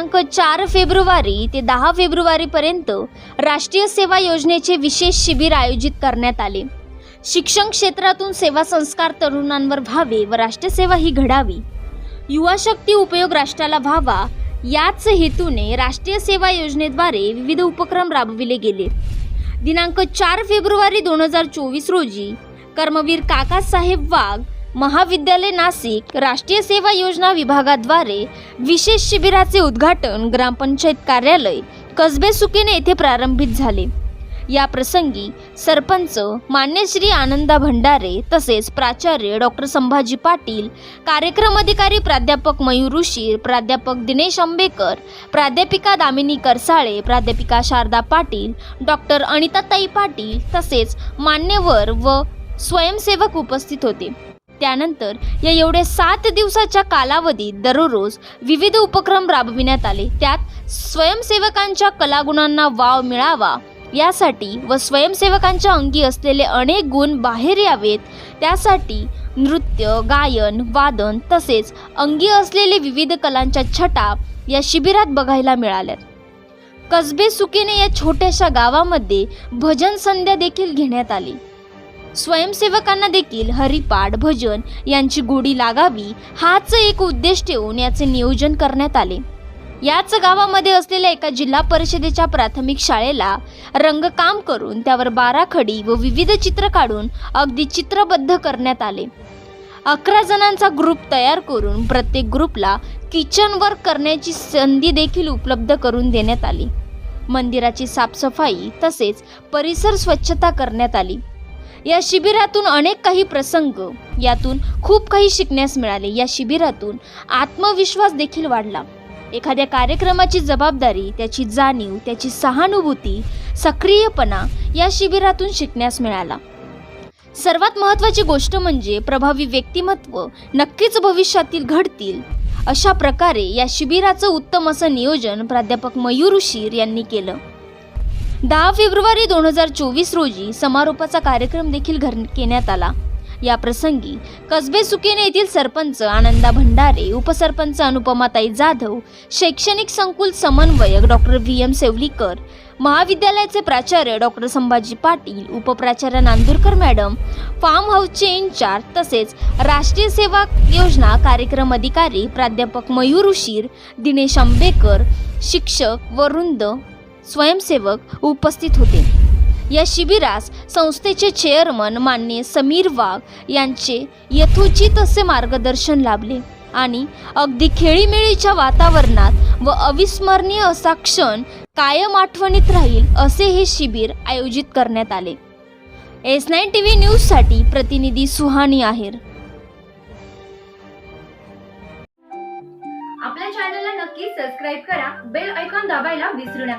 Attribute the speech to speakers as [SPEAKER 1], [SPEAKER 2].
[SPEAKER 1] दिनांक चार फेब्रुवारी ते दहा फेब्रुवारीपर्यंत राष्ट्रीय सेवा योजनेचे विशेष शिबिर आयोजित करण्यात आले. शिक्षण क्षेत्रातून सेवा संस्कार तरुणांवर व्हावे व राष्ट्रसेवा ही घडावी. युवा शक्ती उपयोग राष्ट्राला व्हावा याच हेतूने राष्ट्रीय सेवा योजनेद्वारे विविध उपक्रम राबविले गेले. दिनांक चार फेब्रुवारी दोन हजार चोवीस रोजी कर्मवीर काकासाहेब वाघ महाविद्यालय नाशिक राष्ट्रीय सेवा योजना विभागाद्वारे विशेष शिबिराचे उद्घाटन ग्रामपंचायत कार्यालय कसबे सुकेने येथे प्रारंभित झाले. या प्रसंगी सरपंच मान्य श्री आनंदा भंडारे तसेच प्राचार्य डॉक्टर संभाजी पाटील कार्यक्रम अधिकारी प्राध्यापक मयूर उशीर प्राध्यापक दिनेश आंबेकर प्राध्यापिका दामिनी करसाळे प्राध्यापिका शारदा पाटील डॉक्टर अनिताताई पाटील तसेच मान्यवर व स्वयंसेवक उपस्थित होते. त्यानंतर या एवढ्या सात दिवसाच्या कालावधीत दररोज विविध उपक्रम राबविण्यात आले. त्यात स्वयंसेवकांच्या कलागुणांना वाव मिळावा यासाठी व स्वयंसेवकांच्या अंगी असलेले अनेक गुण बाहेर यावेत त्यासाठी नृत्य गायन वादन तसेच अंगी असलेले विविध कलांच्या छटा या शिबिरात बघायला मिळाल्यात कसबे सुकेने या छोट्याशा गावामध्ये भजन संध्या देखील घेण्यात आली. स्वयंसेवकांना देखील हरिपाठ भजन यांची गोडी लागावी हाच एक उद्देश ठेवून याचे नियोजन करण्यात आले. याच गावामध्ये असलेल्या एका जिल्हा परिषदेच्या प्राथमिक शाळेला रंगकाम करून त्यावर बारा खडी व विविध चित्र काढून अगदी चित्रबद्ध करण्यात आले. अकरा जणांचा ग्रुप तयार करून प्रत्येक ग्रुपला किचन वर्क करण्याची संधी देखील उपलब्ध करून देण्यात आली. मंदिराची साफसफाई तसेच परिसर स्वच्छता करण्यात आली. या शिबिरातून अनेक काही प्रसंग यातून खूप काही शिकण्यास मिळाले. या शिबिरातून आत्मविश्वास देखील वाढला. एखाद्या कार्यक्रमाची जबाबदारी त्याची जाणीव त्याची सहानुभूती सक्रियपणा या शिबिरातून शिकण्यास मिळाला. सर्वात महत्त्वाची गोष्ट म्हणजे प्रभावी व्यक्तिमत्व नक्कीच भविष्यातील घडतील. अशा प्रकारे या शिबिराचं उत्तम असं नियोजन प्राध्यापक मयूर उशीर यांनी केलं. दहा फेब्रुवारी दोन हजार चोवीस रोजी समारोपाचा कार्यक्रम देखील घर घेण्यात आला. या प्रसंगी कसबे सुकेने येथील सरपंच आनंदा भंडारे उपसरपंच अनुपमाताई जाधव शैक्षणिक संकुल समन्वयक डॉक्टर व्ही एम सेवलीकर महाविद्यालयाचे प्राचार्य डॉक्टर संभाजी पाटील उपप्राचार्य नांदुरकर मॅडम फार्म हाऊसचे इन्चार्ज तसेच राष्ट्रीय सेवा योजना कार्यक्रम अधिकारी प्राध्यापक मयूर उशीर दिनेश आंबेकर शिक्षक वरुंद स्वयंसेवक उपस्थित होते. या शिबिरास संस्थेचे चेअरमन मान्य समीर वाघ यांचे यथोचित असे मार्गदर्शन लाभले आणि अगदी खेळीमेळीच्या वातावरणात व अविस्मरणीय असा क्षण कायम आठवणीत राहील असे हे शिबिर आयोजित करण्यात आले. एस नाईन टी व्ही न्यूजसाठी प्रतिनिधी सुहानी आहेर.
[SPEAKER 2] आपल्या चॅनलला नक्की सबस्क्राईब करा. बेल ऐकॉन दाबायला विसरू नका.